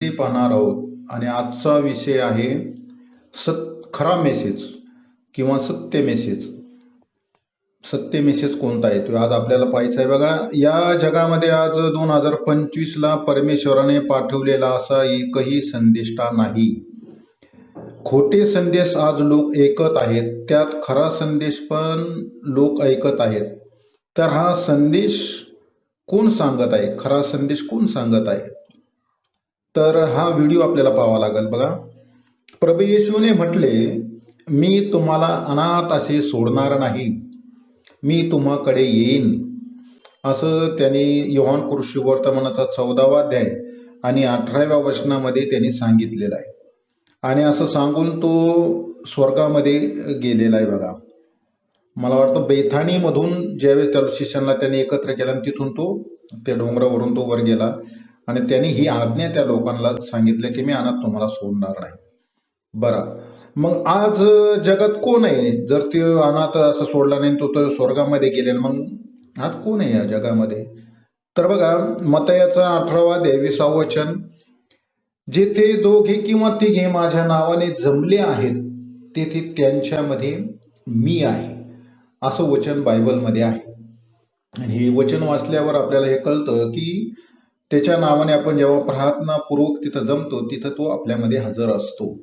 ते पाहणार आहोत. आणि आजचा विषय आहे सत खरा मेसेज किंवा सत्य मेसेज सत्य मेसेज कोणता आहे? तो आज आपल्याला पाहायचा आहे. बघा या जगामध्ये आज दोन हजार पंचवीसला परमेश्वराने पाठवलेला असा एकही संदेष्टा नाही. खोटे संदेश आज लोक ऐकत आहेत. त्यात खरा संदेश पण लोक ऐकत आहेत. तर हा संदेश कोण सांगत आहे? खरा संदेश कोण सांगत आहे? तर हा व्हिडिओ आपल्याला पाहावा लागेल बघा. प्रभू येशूने म्हटले मी तुम्हाला अनाथ असे सोडणार नाही. मी तुम्हाकडे येईन. असं त्यांनी योहान कृषी वर्तमानाचा चौदावा अध्याय आणि अठराव्या वचनामध्ये त्यांनी सांगितलेलं आहे. आणि असं सांगून तो स्वर्गामध्ये गेलेला आहे बघा. मला वाटतं बेथानीमधून ज्यावेळेस त्या शिष्यांना त्यांनी एकत्र केलं आणि तिथून तो त्या डोंगरावरून तो वर गेला. आणि त्यांनी ही आज्ञा त्या लोकांना सांगितलं की मी अनाथ तुम्हाला सोडणार नाही. बरं. मग आज जगात कोण आहे? जर ते अनाथ असं सोडला नाही तो तर स्वर्गामध्ये गेले मग आज कोण आहे या जगामध्ये? तर बघा मतयाचा अठरावा देवीसावं वचन जेथे दोघे किंवा तिघे माझ्या नावाने जमले आहेत तेथे त्यांच्यामध्ये मी आहे. असं वचन बायबलमध्ये आहे. आणि हे वचन वाचल्यावर आपल्याला हे कळतं की त्याच्या नावाने आपण जेव्हा प्रार्थनापूर्वक तिथं जमतो तिथं तो आपल्यामध्ये हजर असतो.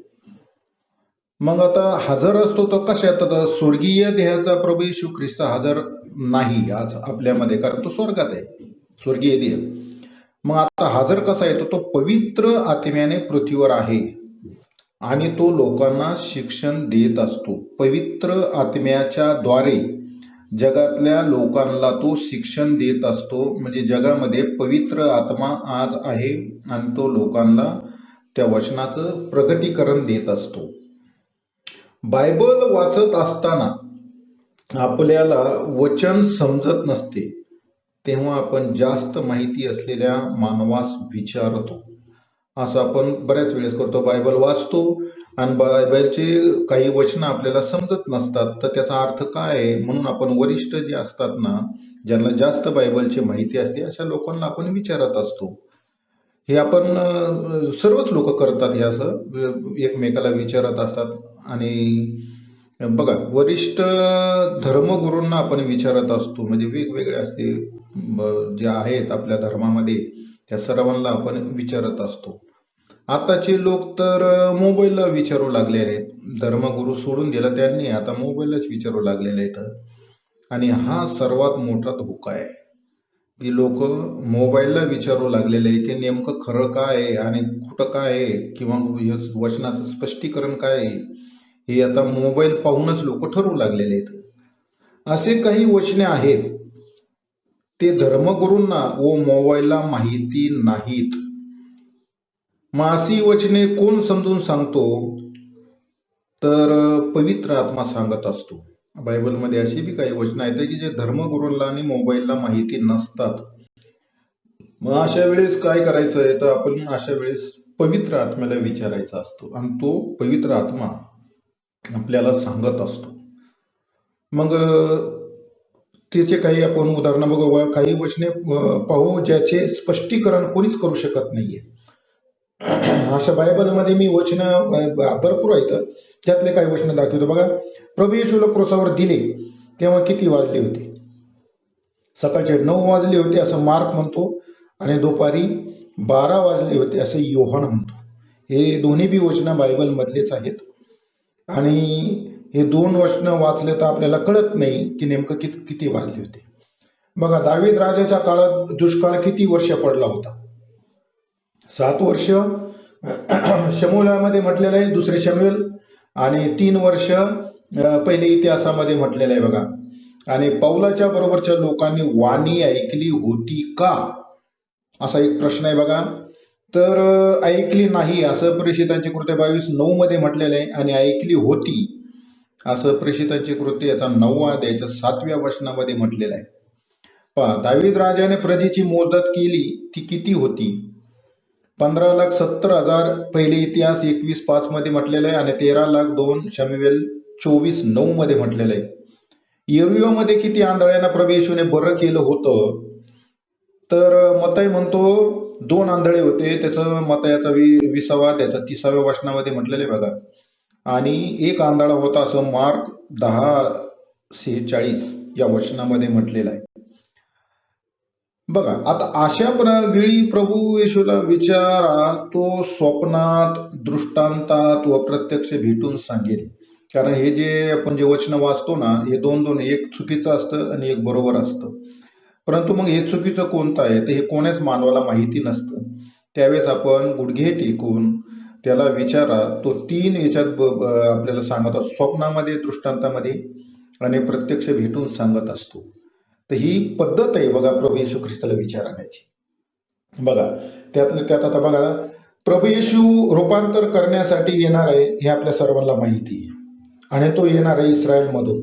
मग आता हजर असतो तो कशात स्वर्गीय देहाचा प्रभू येशू ख्रिस्त हजर नाही आज आपल्यामध्ये कारण तो स्वर्गात आहे. स्वर्गीय देह. मग आता हजर कसा येतो? तो पवित्र आत्म्याने पृथ्वीवर आहे. आणि तो लोकांना शिक्षण देत असतो. पवित्र आत्म्याच्या द्वारे जगातल्या लोकांना तो शिक्षण देत असतो. म्हणजे जगामध्ये पवित्र आत्मा आज आहे आणि तो लोकांना त्या वचनाचं प्रगटीकरण देत असतो. बायबल वाचत असताना आपल्याला वचन समजत नसते. तेव्हा आपण जास्त माहिती असलेल्या मानवास विचारतो. असं आपण बऱ्याच वेळेस करतो. बायबल वाचतो आणि बायबलचे काही वचनं आपल्याला समजत नसतात तर त्याचा अर्थ काय आहे? म्हणून आपण वरिष्ठ जे असतात ना ज्यांना जास्त बायबलची माहिती असते अशा लोकांना आपण विचारत असतो. हे आपण सर्वच लोक करतात हे असं एकमेकाला विचारत असतात. आणि बघा वरिष्ठ धर्मगुरूंना आपण विचारत असतो म्हणजे वेगवेगळे असते जे आहेत आपल्या धर्मामध्ये त्या सर्वांना आपण विचारत असतो. आताचे लोक तर मोबाईलला विचारू लागलेले आहेत धर्मगुरू सोडून दिला त्यांनी आता मोबाईललाच विचारू लागलेले आहेत. आणि हा सर्वात मोठा धोका आहे. की लोक मोबाईलला विचारू लागलेले आहे की नेमकं खरं काय आहे आणि कुठं काय आहे किंवा वचनाचं स्पष्टीकरण काय आहे हे आता मोबाईल पाहूनच लोक ठरवू लागलेले आहेत. असे काही वचने आहेत. ते धर्मगुरूंना व मोबाईलला माहिती नाहीत. मासी वचने कोण समजून सांगतो? तर पवित्र आत्मा सांगत असतो. बायबलमध्ये अशी बी काही वचनं आहेत की जे धर्मगुरूंना आणि मोबाईलला माहिती नसतात. मग अशा वेळेस काय करायचं आहे तर आपण अशा वेळेस पवित्र आत्म्याला विचारायचा असतो. आणि तो पवित्र आत्मा आपल्याला सांगत असतो. मग त्याचे काही आपण उदाहरणं बघू काही वचने पाहू ज्याचे स्पष्टीकरण कोणीच करू शकत नाहीये. अशा बायबलमध्ये मी वचन भरपूर आहेत. त्यातले काही वचन दाखवतो. बघा प्रभू येशूला क्रोसावर दिले तेव्हा किती वाजले होते? सकाळचे नऊ वाजले होते असं मार्क म्हणतो. आणि दुपारी बारा वाजले होते असं योहान म्हणतो. हे दोन्ही बी वचनं बायबलमधलेच आहेत. आणि हे दोन वचनं वाचले तर आपल्याला कळत नाही की नेमकं किती किती वाजले होते. बघा दावीद राजाच्या काळात दुष्काळ किती वर्ष पडला होता? सात वर्ष. शमुलामध्ये म्हटलेलं आहे दुसरे शमुल. आणि तीन वर्ष पहिले इतिहासामध्ये म्हटलेलं आहे बघा. आणि पौलाच्या बरोबरच्या लोकांनी वाणी ऐकली होती का? असा एक प्रश्न आहे बघा. तर ऐकली नाही असं प्रेषितांची कृत्य बावीस नऊ मध्ये म्हटलेलं आहे. आणि ऐकली होती असं प्रेषितांची कृत्य याचा नववा अध्यायाच्या सातव्या वचनामध्ये म्हटलेलं आहे. पहा दावीद राजाने प्रजेची मोजत केली ती किती होती? पंधरा लाख सत्तर हजार पहिले इतिहास एकवीस पाच मध्ये म्हटलेलं आहे आणि तेरा लाख दोन शमीवेल चोवीस नऊ मध्ये म्हटलेलं आहे. येरुयामध्ये किती आंधळ्यांना प्रवेश होणे बरं केलं होतं? तर मताई म्हणतो दोन आंधळे होते. त्याचं मतायाचा वि विसावा त्याचा तिसाव्या वचनामध्ये म्हटलेलं आहे बघा. आणि एक आंधळा होता असं मार्क दहा सेहेचाळीस या वचनामध्ये म्हटलेलं आहे. बघा आता अशा प्र वेळी प्रभू येशूला विचारा तो स्वप्नात दृष्टांतात व प्रत्यक्ष भेटून सांगेल. कारण हे जे आपण जे वचन वाचतो ना हे दोन दोन एक चुकीचं असतं आणि एक बरोबर असतं. परंतु मग हे चुकीचं कोणतं आहे? तर हे कोणाच मानवाला माहिती नसतं. त्यावेळेस आपण गुडघे टेकून त्याला विचारा तो तीन याच्यात ब- आपल्याला सांगत असतो. स्वप्नामध्ये दृष्टांतामध्ये आणि प्रत्यक्ष भेटून सांगत असतो. तर ही पद्धत आहे बघा प्रभू येशू ख्रिस्ताला विचार आणायची बघा त्यातलं त्यात आता बघा प्रभू येशू रूपांतर करण्यासाठी येणार आहे हे आपल्या सर्वांना माहिती आहे. आणि तो येणार आहे इस्रायलमधून.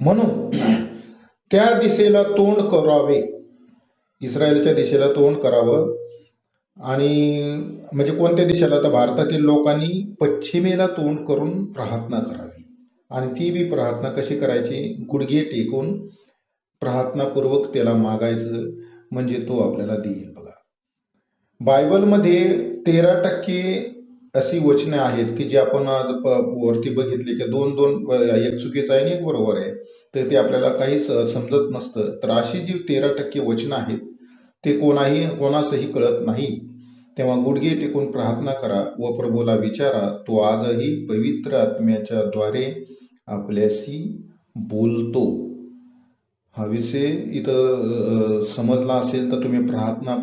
म्हणून त्या दिशेला तोंड करावे. इस्रायलच्या दिशेला तोंड करावं. आणि म्हणजे कोणत्या दिशेला? तर भारतातील लोकांनी पश्चिमेला तोंड करून प्रार्थना करावी. आणि ती बी प्रार्थना कशी करायची? गुडघे टेकून प्रार्थनापूर्वक त्याला मागायचं म्हणजे तो आपल्याला देईल बघा. बायबलमध्ये तेरा टक्के अशी वचने आहेत की जे आपण आज प- वरती बघितले की दोन दोन एक चुकीचं आहे आणि एक बरोबर आहे. तर ते आपल्याला काही समजत नसतं. तर अशी जी तेरा टक्के वचनं आहेत ते कोणाही कोणासही कळत नाही. तेव्हा गुडघे टेकून प्रार्थना करा व प्रभूला विचारा तो आजही पवित्र आत्म्याच्या द्वारे आपल्याशी बोलतो. हा विषय इथं समजला असेल तर तुम्ही प्रार्थना